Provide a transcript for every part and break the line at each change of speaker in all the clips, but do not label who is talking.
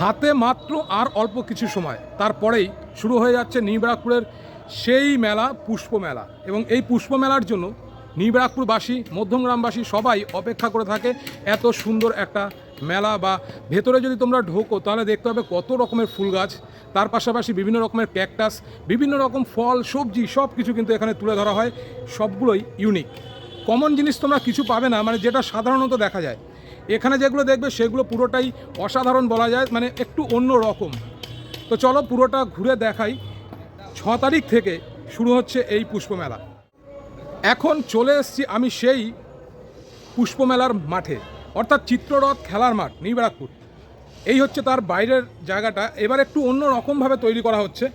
হাতে মাত্র আর অল্প কিছু সময়। তারপরেই শুরু হয়ে যাচ্ছে নিবরাকপুরের সেই মেলা পুষ্প মেলা এবং এই পুষ্প মেলার জন্য নিবরাকপুরবাসী মধ্যমগ্রামবাসী সবাই অপেক্ষা করে থাকে এত সুন্দর একটা মেলা বা ভেতরে যদি তোমরা ঢোকো, তাহলে দেখতে হবে কত রকমের ফুল গাছ। তার পাশাপাশি বিভিন্ন রকমের ক্যাকটাস, বিভিন্ন রকম ফল, সবজি সব কিছু কিন্তু এখানে তুলে ধরা হয়। সবগুলোই ইউনিক কমন জিনিস তোমরা কিছু পাবে না মানে যেটা সাধারণত দেখা যায়। এখানে যেগুলো দেখবে সেগুলো পুরোটাই অসাধারণ বলা যায় মানে একটু অন্য রকম। তো চলো পুরোটা ঘুরে দেখাই। ছ তারিখ থেকে শুরু হচ্ছে এই পুষ্পমেলা। এখন চলে এসেছি আমি সেই পুষ্পমেলার মাঠে, অর্থাৎ চিত্ররথ খেলার মাঠ নিবরাকপুর এই হচ্ছে তার বাইরের জায়গাটা। এবার একটু অন্য রকমভাবে তৈরি করা হচ্ছে।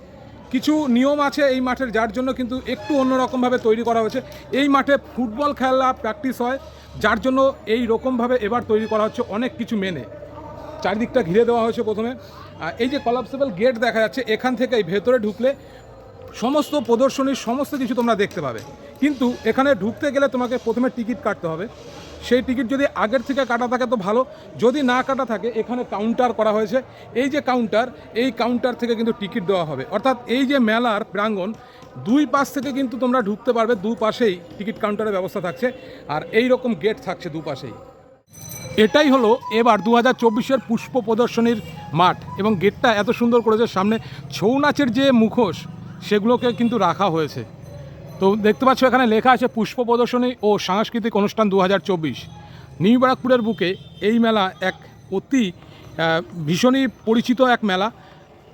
কিছু নিয়ম আছে এই মাঠের, যার জন্য কিন্তু একটু অন্যরকমভাবে তৈরি করা হয়েছে। এই মাঠে ফুটবল খেলা প্র্যাকটিস হয়, যার জন্য এই রকমভাবে এবার তৈরি করা হচ্ছে অনেক কিছু মেনে। চারিদিকটা ঘিরে দেওয়া হয়েছে প্রথমে। এই যে কলাপসেবল গেট দেখা যাচ্ছে, এখান থেকে এই ভেতরে ঢুকলে সমস্ত প্রদর্শনীর সমস্ত কিছু তোমরা দেখতে পাবে। কিন্তু এখানে ঢুকতে গেলে তোমাকে প্রথমে টিকিট কাটতে হবে। সেই টিকিট যদি আগের থেকে কাটা থাকে তো ভালো। যদি না কাটা থাকে, এখানে কাউন্টার করা হয়েছে। এই যে কাউন্টার এই কাউন্টার থেকে কিন্তু টিকিট দেওয়া হবে। অর্থাৎ এই যে মেলার প্রাঙ্গণ, দুই পাশ থেকে কিন্তু তোমরা ঢুকতে পারবে, দু পাশেই টিকিট কাউন্টারের ব্যবস্থা থাকছে। আর এই রকম গেট থাকছে দুপাশেই এটাই হলো এবার দু হাজার চব্বিশের পুষ্প প্রদর্শনীর মাঠ এবং গেটটা এত সুন্দর করেছে, সামনে ছৌ নাচের যে মুখোশ, সেগুলোকে কিন্তু রাখা হয়েছে। তো দেখতে পাচ্ছ, এখানে লেখা আছে পুষ্প প্রদর্শনী ও সাংস্কৃতিক অনুষ্ঠান দু হাজার চব্বিশ। নিউ ব্যারাকপুরের বুকে এই মেলা এক অতি ভীষণই পরিচিত এক মেলা।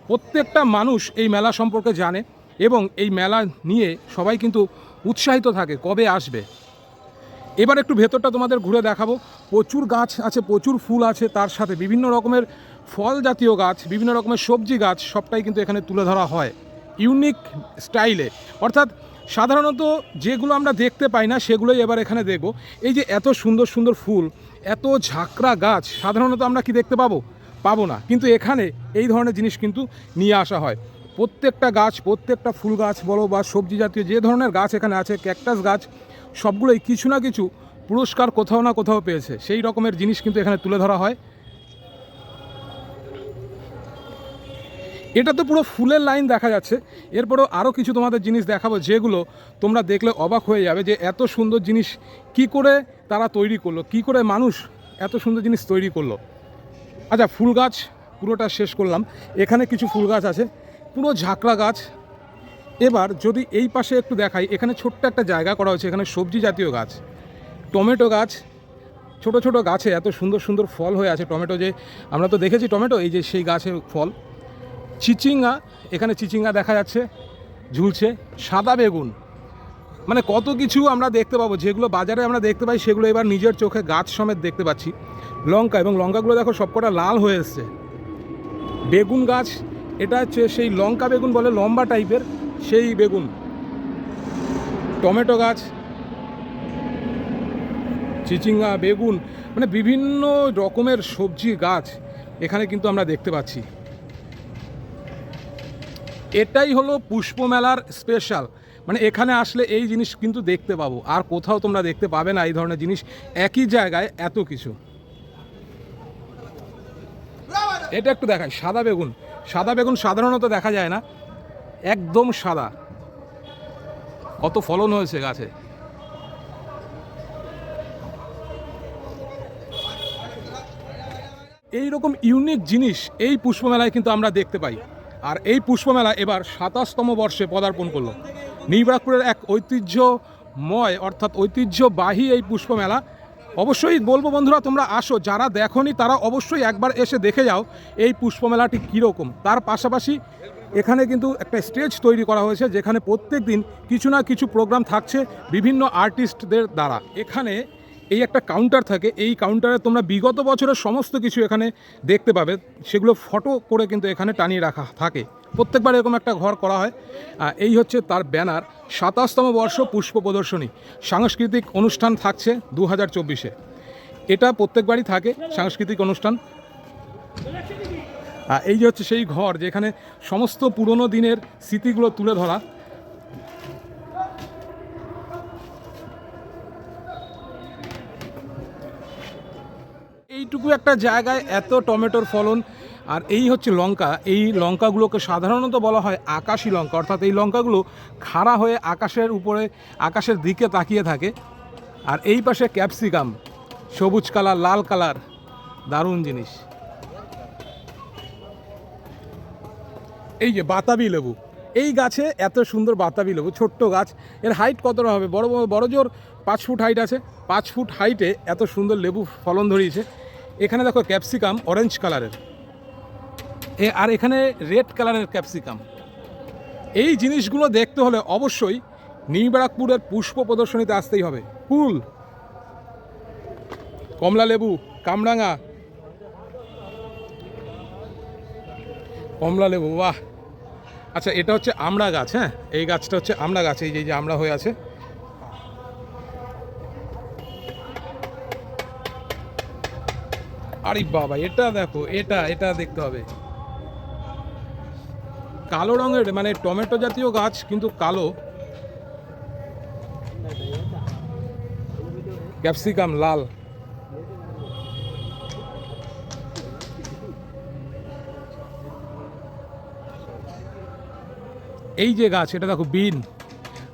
প্রত্যেকটা মানুষ এই মেলা সম্পর্কে জানে এবং এই মেলা নিয়ে সবাই কিন্তু উৎসাহিত থাকে, কবে আসবে। এবার একটু ভেতরটা তোমাদের ঘুরে দেখাবো। প্রচুর গাছ আছে, প্রচুর ফুল আছে, তার সাথে বিভিন্ন রকমের ফল জাতীয় গাছ, বিভিন্ন রকমের সবজি গাছ, সবটাই কিন্তু এখানে তুলে ধরা হয়। ইউনিক স্টাইলে। অর্থাৎ সাধারণত যেগুলো আমরা দেখতে পাই না, সেগুলোই এবার এখানে দেখব। এই যে এত সুন্দর সুন্দর ফুল, এত ঝাঁকড়া গাছ, সাধারণত আমরা কি দেখতে পাবো? পাবো না। কিন্তু এখানে এই ধরনের জিনিস কিন্তু নিয়ে আসা হয়। প্রত্যেকটা গাছ, প্রত্যেকটা ফুল গাছ বলো বা সবজি জাতীয় যে ধরনের গাছ এখানে আছে, ক্যাকটাস গাছ, সবগুলোই কিছু না কিছু পুরস্কার কোথাও না কোথাও পেয়েছে। সেই রকমের জিনিস কিন্তু এখানে তুলে ধরা হয়। এটা তো পুরো ফুলের লাইন দেখা যাচ্ছে। এরপরেও আরও কিছু তোমাদের জিনিস দেখাবো, যেগুলো তোমরা দেখলে অবাক হয়ে যাবে যে এত সুন্দর জিনিস কি করে তারা তৈরি করল, কি করে মানুষ এত সুন্দর জিনিস তৈরি করল। আচ্ছা ফুল গাছ পুরোটা শেষ করলাম। এখানে কিছু ফুল গাছ আছে, পুরো ঝাঁকড়া গাছ। এবার যদি এই পাশে একটু দেখাই, এখানে ছোট্ট একটা জায়গা করা হয়েছে, এখানে সবজি জাতীয় গাছ। টমেটো গাছ, ছোট ছোট গাছে এত সুন্দর সুন্দর ফল হয়ে আছে টমেটো যে, আমরা তো দেখেছি টমেটো, এই যে সেই গাছের ফল। চিচিঙ্গা, এখানে চিচিঙ্গা দেখা যাচ্ছে, ঝুলছে, সাদা বেগুন। মানে কত কিছু আমরা দেখতে পাবো, যেগুলো বাজারে আমরা দেখতে পাই, সেগুলো এবার নিজের চোখে গাছ সমেত দেখতে পাচ্ছি। লঙ্কা, এবং লঙ্কাগুলো দেখো সবকটা লাল হয়ে এসছে। বেগুন গাছ, এটা হচ্ছে সেই লঙ্কা বেগুন বলে লম্বা টাইপের, সেই বেগুন। টমেটো গাছ, চিচিঙ্গা, বেগুন মানে বিভিন্ন রকমের সবজি গাছ এখানে কিন্তু আমরা দেখতে পাচ্ছি। এটাই হলো পুষ্পমেলার স্পেশাল মানে এখানে আসলে এই জিনিস কিন্তু দেখতে পাবো। আর কোথাও তোমরা দেখতে পাবে না এই ধরনের জিনিস। একই জায়গায় এত কিছু। এটা একটু দেখাই, সাদা বেগুন। সাদা বেগুন সাধারণত দেখা যায় না। একদম সাদা। কত ফলন হয়েছে গাছে। এই রকম ইউনিক জিনিস এই পুষ্পমেলায় কিন্তু আমরা দেখতে পাই। আর এই পুষ্পমেলা এবার সাতাশতম বর্ষে পদার্পণ করল। নিবরাকপুরের এক ঐতিহ্যময় অর্থাৎ ঐতিহ্যবাহী এই পুষ্পমেলা। অবশ্যই বলব বন্ধুরা, তোমরা আসো, যারা দেখনি তারা অবশ্যই একবার এসে দেখে যাও এই পুষ্পমেলাটি কীরকম। তার পাশাপাশি এখানে কিন্তু একটা স্টেজ তৈরি করা হয়েছে, যেখানে প্রত্যেক দিন কিছু না কিছু প্রোগ্রাম থাকছে বিভিন্ন আর্টিস্টদের দ্বারা। এখানে এই একটা কাউন্টার থাকে, এই কাউন্টারে তোমরা বিগত বছরের সমস্ত কিছু এখানে দেখতে পাবে। সেগুলো ফটো করে কিন্তু এখানে টানিয়ে রাখা থাকে। প্রত্যেকবার এরকম একটা ঘর করা হয়। এই হচ্ছে তার ব্যানার সাতাশতম বর্ষ পুষ্প প্রদর্শনী। সাংস্কৃতিক অনুষ্ঠান থাকছে দু হাজার চব্বিশে। এটা প্রত্যেকবারই থাকে সাংস্কৃতিক অনুষ্ঠান। এই যে হচ্ছে সেই ঘর যেখানে সমস্ত পুরনো দিনের স্মৃতিগুলো তুলে ধরা। এইটুকু একটা জায়গায় এত টমেটোর ফলন, আর এই হচ্ছে লঙ্কা। এই লঙ্কাগুলোকে সাধারণত বলা হয় আকাশি লঙ্কা, অর্থাৎ এই লঙ্কাগুলো খাড়া হয়ে আকাশের উপরে, আকাশের দিকে তাকিয়ে থাকে। আর এই পাশে ক্যাপসিকাম, সবুজ কালার, লাল কালার, দারুণ জিনিস। এই যে বাতাবি লেবু, এই গাছে এত সুন্দর বাতাবি লেবু, ছোট্ট গাছ, এর হাইট কতটা হবে? বড়, বড়- জোর, পাঁচ ফুট হাইট আছে। পাঁচ ফুট হাইটে এত সুন্দর লেবু ফলন ধরিয়েছে। এখানে দেখো ক্যাপসিকাম অরেঞ্জ কালারের এ, আর এখানে রেড কালারের ক্যাপসিকাম। এই জিনিসগুলো দেখতে হলে অবশ্যই নিউবারাকপুরের পুষ্প প্রদর্শনীতে আসতেই হবে। ফুল, কমলা লেবু, কামরাঙা। কমলা লেবু, বাহ। আচ্ছা এটা হচ্ছে আমড়া গাছ হ্যাঁ? এই গাছটা হচ্ছে আমড়া গাছ এই যে আমড়া হয়ে আছে। আরে বাবা, এটা দেখো, এটা এটা দেখতে হবে। কালো রঙের মানে টমেটো জাতীয় গাছ, কিন্তু কালো। ক্যাপসিকাম, লাল। এই যে গাছ, এটা দেখো বিন।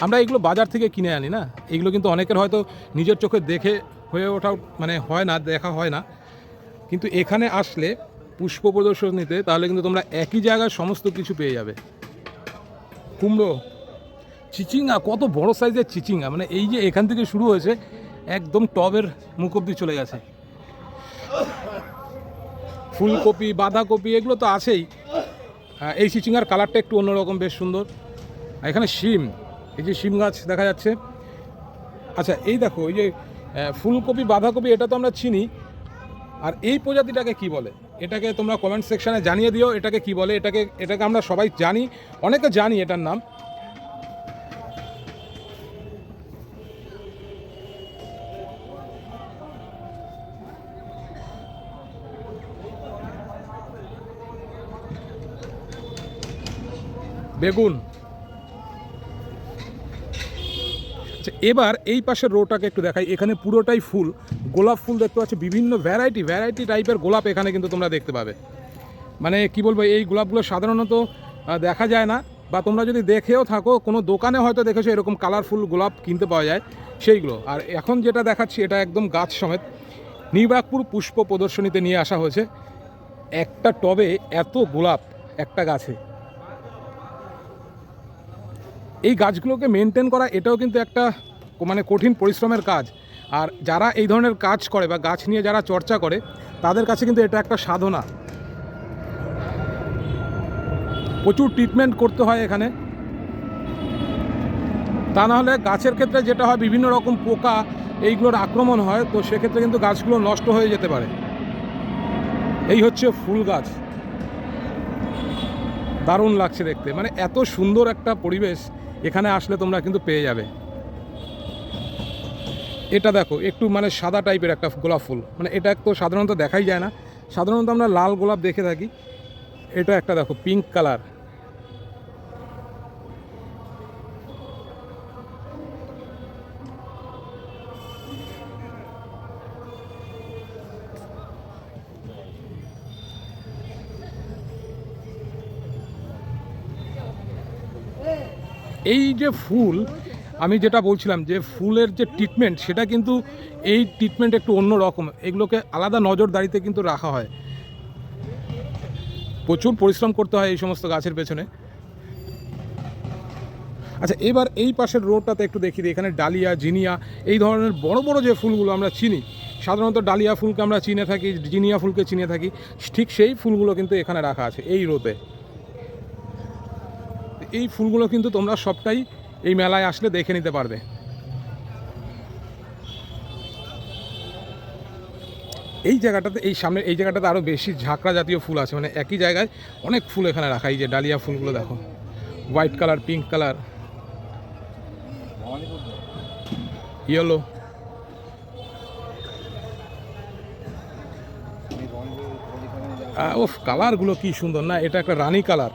আমরা এগুলো বাজার থেকে কিনে আনি না? এগুলো কিন্তু অনেকের হয়তো নিজের চোখে দেখে হয়ে ওঠা মানে হয় না, দেখা হয় না। কিন্তু এখানে আসলে পুষ্প প্রদর্শনীতে তাহলে কিন্তু তোমরা একই জায়গায় সমস্ত কিছু পেয়ে যাবে। কুমড়ো, চিচিঙ্গা, কত বড় সাইজের চিচিঙ্গা। মানে এই যে এখান থেকে শুরু হয়েছে, একদম টবের মুখ অব্দি চলে গেছে। ফুলকপি, বাঁধাকপি, এগুলো তো আছেই। এই চিচিঙ্গার কালারটা একটু অন্যরকম, বেশ সুন্দর। এখানে শিম, এই যে শিম গাছ দেখা যাচ্ছে। আচ্ছা এই দেখো, এই যে ফুলকপি, বাঁধাকপি, এটা তো আমরা চিনি। আর এই প্রজাতিটাকে কি বলে? এটাকে তোমরা কমেন্ট সেকশনে জানিয়ে দিও, এটাকে কি বলে? এটাকে এটাকে আমরা সবাই জানি, অনেকে জানি এটার নাম। বেগুন। আচ্ছা এবার এই পাশের রোটাকে একটু দেখাই। এখানে পুরোটাই ফুল। গোলাপ ফুল দেখতে পাচ্ছি। বিভিন্ন ভ্যারাইটি ভ্যারাইটি টাইপের গোলাপ এখানে কিন্তু তোমরা দেখতে পাবে। মানে কি বলব, এই গোলাপগুলো সাধারণত দেখা যায় না। বা তোমরা যদি দেখেও থাকো, কোনো দোকানে হয়তো দেখেছ এরকম কালারফুল গোলাপ কিনতে পাওয়া যায় সেইগুলো। আর এখন যেটা দেখাচ্ছি, এটা একদম গাছ সমেত। নিবাকপুর পুষ্প প্রদর্শনীতে নিয়ে আসা হয়েছে। একটা টবে এত গোলাপ একটা গাছে। এই গাছগুলোকে মেনটেন করা এটাও কিন্তু একটা মানে কঠিন পরিশ্রমের কাজ। আর যারা এই ধরনের কাজ করে বা গাছ নিয়ে যারা চর্চা করে, তাদের কাছে কিন্তু এটা একটা সাধনা। প্রচুর ট্রিটমেন্ট করতে হয় এখানে। তা নাহলে গাছের ক্ষেত্রে যেটা হয়, বিভিন্ন রকম পোকা, এইগুলোর আক্রমণ হয়, তো সেক্ষেত্রে কিন্তু গাছগুলো নষ্ট হয়ে যেতে পারে। এই হচ্ছে ফুল গাছ। দারুণ লাগছে দেখতে। মানে এত সুন্দর একটা পরিবেশ। এখানে আসলে তোমরা কিন্তু পেয়ে যাবে। এটা দেখো, একটু মানে সাদা টাইপের একটা গোলাপ ফুল। মানে এটা তো সাধারণত দেখাই যায় না। সাধারণত আমরা লাল গোলাপ দেখে থাকি। এটা একটা দেখো পিঙ্ক কালার এই যে ফুল, আমি যেটা বলছিলাম যে ফুলের যে ট্রিটমেন্ট সেটা কিন্তু এই ট্রিটমেন্ট একটু অন্য রকম। এগুলোকে আলাদা নজরদারিতে কিন্তু রাখা হয়। প্রচুর পরিশ্রম করতে হয় এই সমস্ত গাছের পেছনে। আচ্ছা এবার এই পাশের রোডটাতে একটু দেখি এখানে ডালিয়া, জিনিয়া, এই ধরনের বড় বড় যে ফুলগুলো আমরা চিনি, সাধারণত ডালিয়া ফুলকে আমরা চিনে থাকি, জিনিয়া ফুলকে চিনে থাকি, ঠিক সেই ফুলগুলো কিন্তু এখানে রাখা আছে এই রোতে। এই ফুলগুলো কিন্তু তোমরা সবটাই এই মেলায় আসলে দেখে নিতে পারবে। এই জায়গাটাতে, এই সামনে, এই জায়গাটাতে আরও বেশি ঝাঁকড়া জাতীয় ফুল আছে। মানে একই জায়গায় অনেক ফুল এখানে রাখা। এই যে ডালিয়া ফুলগুলো দেখো। White colour pink colour yellow of কালারগুলো কি সুন্দর। না, এটা একটা রানী কালার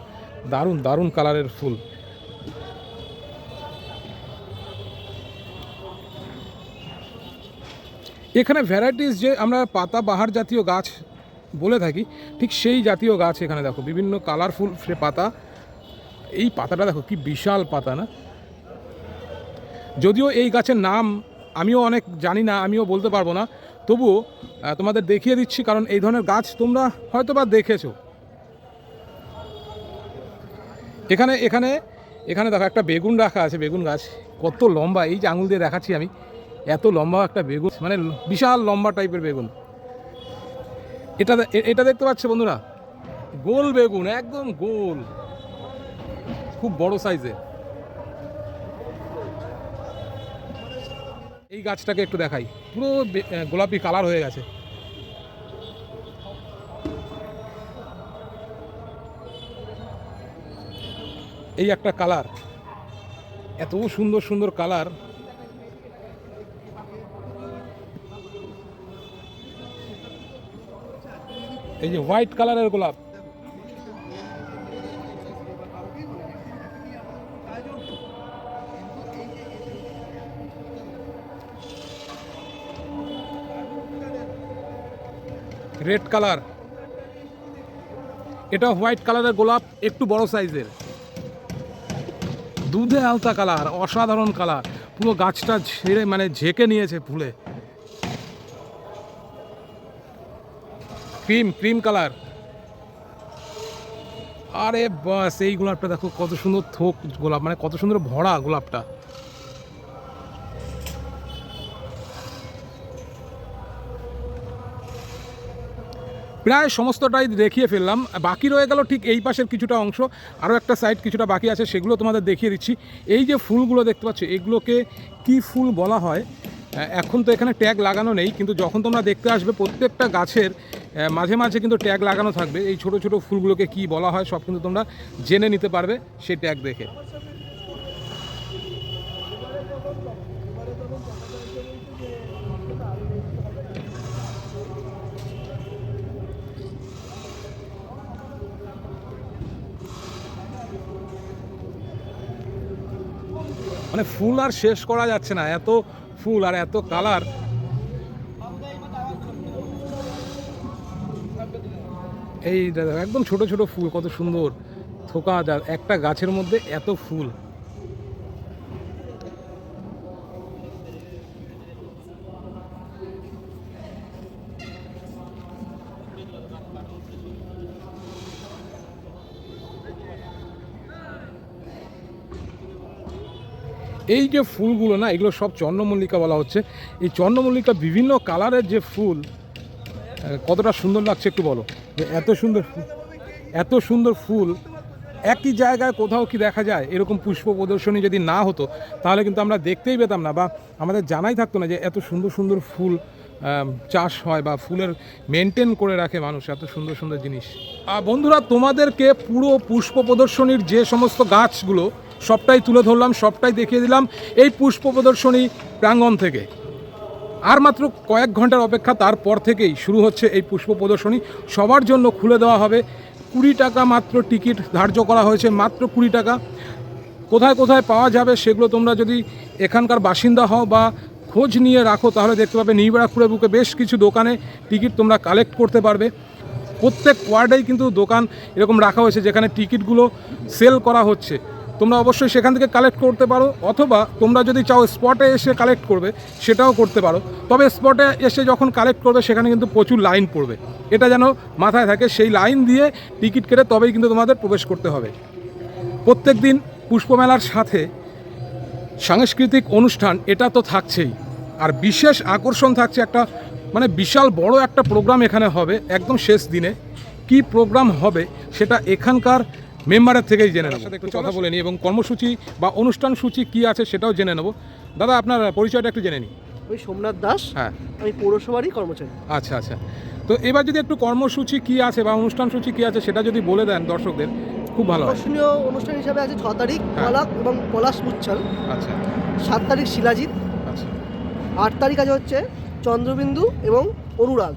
দারুণ দারুণ কালারের ফুল। এখানে ভ্যারাইটিস যে আমরা পাতা বাহার জাতীয় গাছ বলে থাকি, ঠিক সেই জাতীয় গাছ এখানে দেখো, বিভিন্ন কালারফুল পাতা। এই পাতাটা দেখো, কি বিশাল পাতা না? যদিও এই গাছের নাম আমিও অনেক জানি না, আমিও বলতে পারব না। তবুও তোমাদের দেখিয়ে দিচ্ছি, কারণ এই ধরনের গাছ তোমরা হয়তো বা দেখেছ। এখানে এখানে এখানে দেখো একটা বেগুন রাখা আছে, বেগুন গাছ। কত লম্বা, এই যে আঙুল দিয়ে দেখাচ্ছি আমি। এত লম্বা একটা বেগুন মানে বিশাল লম্বা টাইপের বেগুন। এটা এটা দেখতে পাচ্ছ বন্ধুরা? গোল বেগুন, একদম গোল। খুব বড় সাইজের এই গাছটাকে একটু দেখাই। পুরো গোলাপি কালার হয়ে গেছে। এই একটা কালার, এত সুন্দর সুন্দর কালার। এই যে হোয়াইট কালারের গোলাপ। Red colour. এটা হোয়াইট কালারের গোলাপ, একটু বড় সাইজের। দুধে আলতা কালার, অসাধারণ কালার। পুরো গাছটা ছেড়ে মানে ঝেঁকে নিয়েছে ফুলে। Cream cream colour. আরে বাস, এই গোলাপটা দেখো কত সুন্দর থোক গোলাপ মানে কত সুন্দর ভরা গোলাপটা। প্রায় সমস্তটাই দেখিয়ে ফেললাম। বাকি রয়ে গেল ঠিক এই পাশের কিছুটা অংশ। আরও একটা সাইড কিছুটা বাকি আছে, সেগুলো তোমাদের দেখিয়ে দিচ্ছি। এই যে ফুলগুলো দেখতে পাচ্ছ, এগুলোকে কি ফুল বলা হয়? এখন তো এখানে ট্যাগ লাগানো নেই, কিন্তু যখন তোমরা দেখতে আসবে, প্রত্যেকটা গাছের মাঝে মাঝে কিন্তু ট্যাগ লাগানো থাকবে। এই ছোট ছোট ফুলগুলোকে কি বলা হয়, সব কিন্তু তোমরা জেনে নিতে পারবে, সেই ট্যাগ দেখে। মানে ফুল আর শেষ করা যাচ্ছে না, এত ফুল আর এত কালার। এই একদম ছোট ছোট ফুল, কত সুন্দর। থোকা যা- একটা গাছের মধ্যে এত ফুল। এই যে ফুলগুলো না, এগুলো সব চন্দ্রমল্লিকা বলা হচ্ছে। এই চন্দ্রমল্লিকা বিভিন্ন কালারের যে ফুল কতটা সুন্দর লাগছে একটু বলো। যে এত সুন্দর এত সুন্দর ফুল, একই জায়গায় কোথাও কি দেখা যায়? এরকম পুষ্প প্রদর্শনী যদি না হতো, তাহলে কিন্তু আমরা দেখতেই পেতাম না বা আমাদের জানাই থাকতো না যে এত সুন্দর সুন্দর ফুল চাষ হয় বা ফুলের মেনটেন করে রাখে মানুষ এত সুন্দর সুন্দর জিনিস। আর বন্ধুরা, তোমাদেরকে পুরো পুষ্প প্রদর্শনীর যে সমস্ত গাছগুলো সবটাই তুলে ধরলাম, সবটাই দেখিয়ে দিলাম এই পুষ্প প্রদর্শনী প্রাঙ্গণ থেকে। আর মাত্র কয়েক ঘণ্টার অপেক্ষা তারপর থেকেই শুরু হচ্ছে এই পুষ্প প্রদর্শনী। সবার জন্য খুলে দেওয়া হবে। কুড়ি টাকা মাত্র টিকিট ধার্য করা হয়েছে, মাত্র কুড়ি টাকা। কোথায় কোথায় পাওয়া যাবে সেগুলো তোমরা যদি এখানকার বাসিন্দা হও বা খোঁজ নিয়ে রাখো, তাহলে দেখতে পাবে নিউবারাকপুরের বুকে বেশ কিছু দোকানে টিকিট তোমরা কালেক্ট করতে পারবে। প্রত্যেক ওয়ার্ডেই কিন্তু দোকান এরকম রাখা হয়েছে যেখানে টিকিটগুলো সেল করা হচ্ছে। তোমরা অবশ্যই সেখান থেকে কালেক্ট করতে পারো, অথবা তোমরা যদি চাও স্পটে এসে কালেক্ট করবে, সেটাও করতে পারো। তবে স্পটে এসে যখন কালেক্ট করবে, সেখানে কিন্তু প্রচুর লাইন পড়বে। এটা যেন মাথায় থাকে, সেই লাইন দিয়ে টিকিট কেটে তবেই কিন্তু তোমাদের প্রবেশ করতে হবে। প্রত্যেক দিন পুষ্পমেলার সাথে সাংস্কৃতিক অনুষ্ঠান, এটা তো থাকছেই। আর বিশেষ আকর্ষণ থাকছে একটা মানে বিশাল বড় একটা প্রোগ্রাম এখানে হবে, একদম শেষ দিনে। কি প্রোগ্রাম হবে, সেটা এখানকার মেম্বারের থেকেই জেনে নেব। সাথে একটু কথা বলে নিই এবং কর্মসূচি বা অনুষ্ঠান সূচি কী আছে সেটাও জেনে নেব। দাদা আপনার পরিচয়টা একটু জেনে নিই
আমি সোমনাথ দাস
হ্যাঁ।
আমি পৌরসভারই কর্মচারী।
আচ্ছা আচ্ছা। তো এবার যদি একটু কর্মসূচি কী আছে বা অনুষ্ঠান সূচি কী আছে সেটা যদি বলে দেন দর্শকদের খুব ভালো হয়।
আকর্ষণীয় অনুষ্ঠান হিসাবে আছে ছ তারিখ
হ্যাঁ।
পলাক এবং পলাশ মুচ্ছল
আচ্ছা।
সাত তারিখ শিলাজিৎ।
আচ্ছা।
আট তারিখ আছে হচ্ছে চন্দ্রবিন্দু এবং অনুরাগ।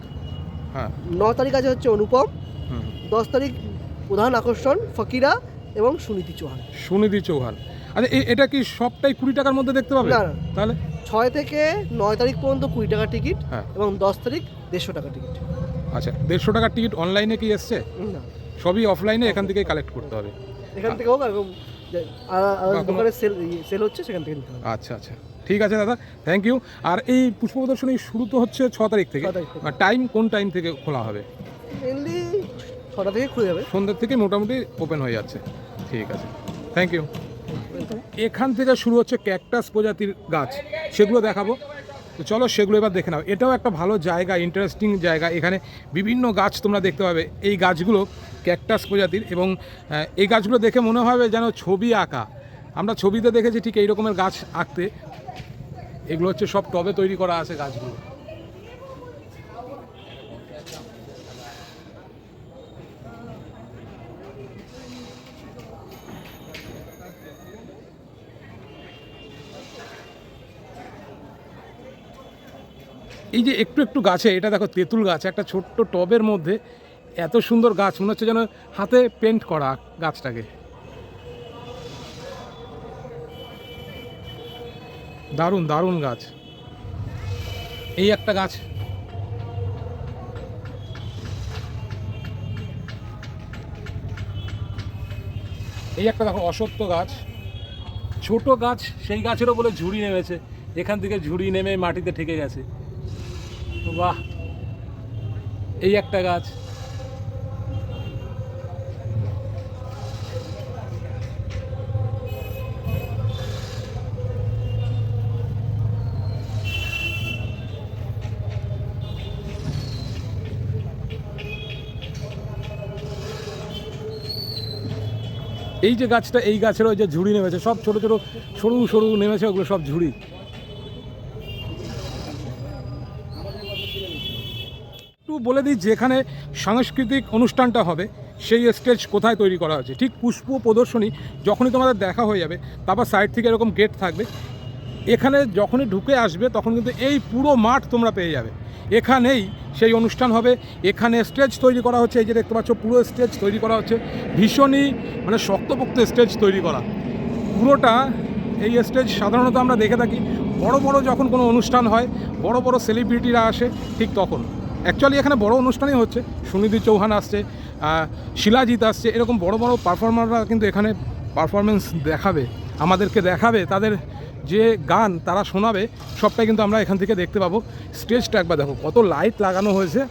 হ্যাঁ।
ন তারিখ আছে হচ্ছে অনুপম।
হুম।
দশ তারিখ প্রধান আকর্ষণ ফকিরা এবং সুনীতি চৌহান।
সুনিধি চৌহান। আচ্ছা এটা কি সবটাই কুড়ি টাকার মধ্যে দেখতে পাবে?
না।
তাহলে?
ছয় থেকে নয় তারিখ পর্যন্ত কুড়ি টাকা টিকিট
হ্যাঁ।
এবং দশ তারিখ দেড়শো টাকা টিকিট।
আচ্ছা দেড়শো টাকার টিকিট অনলাইনে কি এসছে?
না।
সবই অফলাইনে এখান থেকেই কালেক্ট করতে হবে।
এখান থেকে হোক দোকানে সেল সেল হচ্ছে সেখান থেকে নিতে হবে।
আচ্ছা আচ্ছা। ঠিক আছে দাদা। থ্যাংক ইউ আর এই পুষ্প প্রদর্শনী শুরু তো হচ্ছে ছ তারিখ থেকে।
ছ তারিখ থেকে।
টাইম কোন টাইম থেকে খোলা হবে?
মেনলি ছটা থেকে খুলে যাবে।
সন্ধ্যের থেকে মোটামুটি ওপেন হয়ে যাচ্ছে। ঠিক আছে। থ্যাংক ইউ এখান থেকে শুরু হচ্ছে ক্যাকটাস প্রজাতির গাছ। সেগুলো দেখাবো। তো চলো সেগুলো এবার দেখে নাও। এটাও একটা ভালো জায়গা ইন্টারেস্টিং জায়গা। এখানে বিভিন্ন গাছ তোমরা দেখতে পাবে। এই গাছগুলো ক্যাকটাস প্রজাতির এবং এই গাছগুলো দেখে মনে হবে যেন ছবি আঁকা। আমরা ছবিতে দেখেছি ঠিক এই রকমের গাছ আঁকতে। এগুলো হচ্ছে সব টবে তৈরি করা আছে গাছগুলো। এই যে একটু একটু গাছে, এটা দেখো তেঁতুল গাছ, একটা ছোট্ট টবের মধ্যে এত সুন্দর গাছ, মনে হচ্ছে যেন হাতে পেন্ট করা গাছটাকে। দারুণ দারুণ গাছ। এই একটা গাছ। এই একটা দেখো অসত্য গাছ। ছোট গাছ সেই গাছেরও বলে ঝুড়ি নেমেছে এখান থেকে ঝুড়ি নেমে মাটিতে ঠেকে গেছে। বাহ। এই একটা গাছ। এই যে গাছটা, এই গাছের ওই যে ঝুড়ি নেমেছে, সব ছোট ছোট সরু সরু নেমেছে, ওগুলো সব ঝুড়ি। বলে দিই, যেখানে সাংস্কৃতিক অনুষ্ঠানটা হবে, সেই স্টেজ কোথায় তৈরি করা হয়েছে। ঠিক পুষ্প প্রদর্শনী যখনই তোমাদের দেখা হয়ে যাবে, তারপর সাইড থেকে এরকম গেট থাকবে, এখানে যখনই ঢুকে আসবে, তখন কিন্তু এই পুরো মাঠ তোমরা পেয়ে যাবে। এখানেই সেই অনুষ্ঠান হবে, এখানে স্টেজ তৈরি করা হচ্ছে, এই যে দেখতে পাচ্ছ, পুরো স্টেজ তৈরি করা হচ্ছে, ভীষণই মানে শক্তপোক্ত স্টেজ তৈরি করা। পুরোটা এই স্টেজ সাধারণত আমরা দেখে থাকি, বড় বড় যখন কোনো অনুষ্ঠান হয়, বড় বড় সেলিব্রিটিরা আসে, ঠিক তখন। অ্যাকচুয়ালি এখানে বড় অনুষ্ঠানই হচ্ছে। সুনিধি চৌহান আসছে শিলাজিৎ আসছে, এরকম বড় বড় পারফর্মাররা কিন্তু এখানে পারফরমেন্স দেখাবে, আমাদেরকে দেখাবে, তাদের যে গান তারা শোনাবে, সবটাই কিন্তু আমরা এখান থেকে দেখতে পাবো। স্টেজটা একবার দেখো, কত লাইট লাগানো হয়েছে,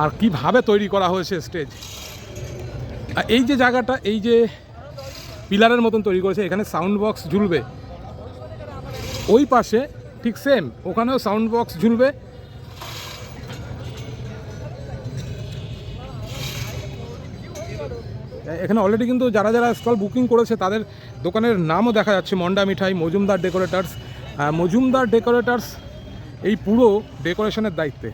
আর কীভাবে তৈরি করা হয়েছে স্টেজ আর এই যে জায়গাটা, এই যে পিলারের মতন তৈরি করেছে, এখানে সাউন্ড বক্স ঝুলবে। ওই পাশে ঠিক সেম ওখানেও সাউন্ড বক্স ঝুলবে এখানে অলরেডি কিন্তু যারা যারা স্টল বুকিং করেছে, তাদের দোকানের নামও দেখা যাচ্ছে, মন্ডা মিঠাই, মজুমদার ডেকোরেটার্স মজুমদার ডেকোরেটার্স এই পুরো ডেকোরেশনের দায়িত্বে।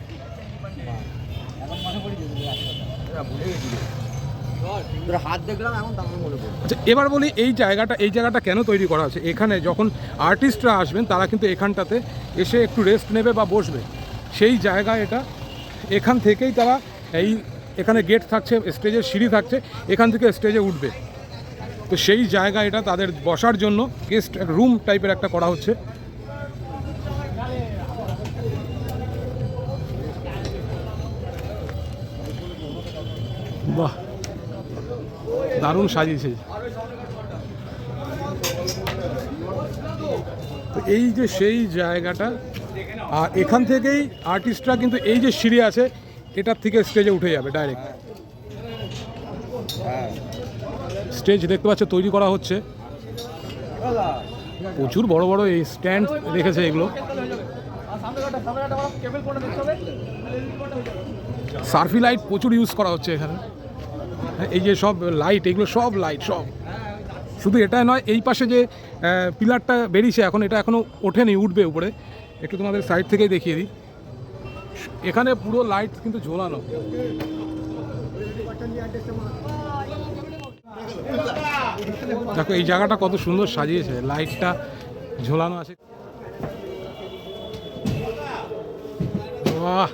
আচ্ছা এবার বলি এই জায়গাটা এই জায়গাটা কেন তৈরি করা হয়েছে এখানে যখন আর্টিস্টরা আসবেন, তারা কিন্তু এখানটাতে এসে একটু রেস্ট নেবে বা বসবে। সেই জায়গা এটা। এখান থেকেই তারা এই এখানে গেট থাকছে স্টেজের সিঁড়ি থাকছে, এখান থেকে স্টেজে উঠবে। তো সেই জায়গা এটা তাদের বসার জন্য গেস্ট রুম টাইপের একটা করা হচ্ছে। বাহ, দারুণ সাজিয়েছে। তো এই যে সেই জায়গাটা, আর এখান থেকেই আর্টিস্টরা কিন্তু এই যে সিঁড়ি আছে এটার থেকে স্টেজে উঠে যাবে ডাইরেক্ট স্টেজ দেখতে পাচ্ছ, তৈরি করা হচ্ছে। প্রচুর বড় বড় এই স্ট্যান্ড রেখেছে এগুলো। সার্ফি লাইট প্রচুর ইউজ করা হচ্ছে এখানে। এই যে সব লাইট এগুলো সব লাইট সব। শুধু এটা নয়, এই পাশে যে পিলারটা বেরিয়েছে, এখন এটা এখনও ওঠেনি, উঠবে উপরে। একটু তোমাদের সাইড থেকেই দেখিয়ে দিই। এখানে পুরো লাইট কিন্তু ঝোলানো। দেখো, এই জায়গাটা কত সুন্দর সাজিয়েছে। লাইটটা ঝোলানো আছে। বাহ!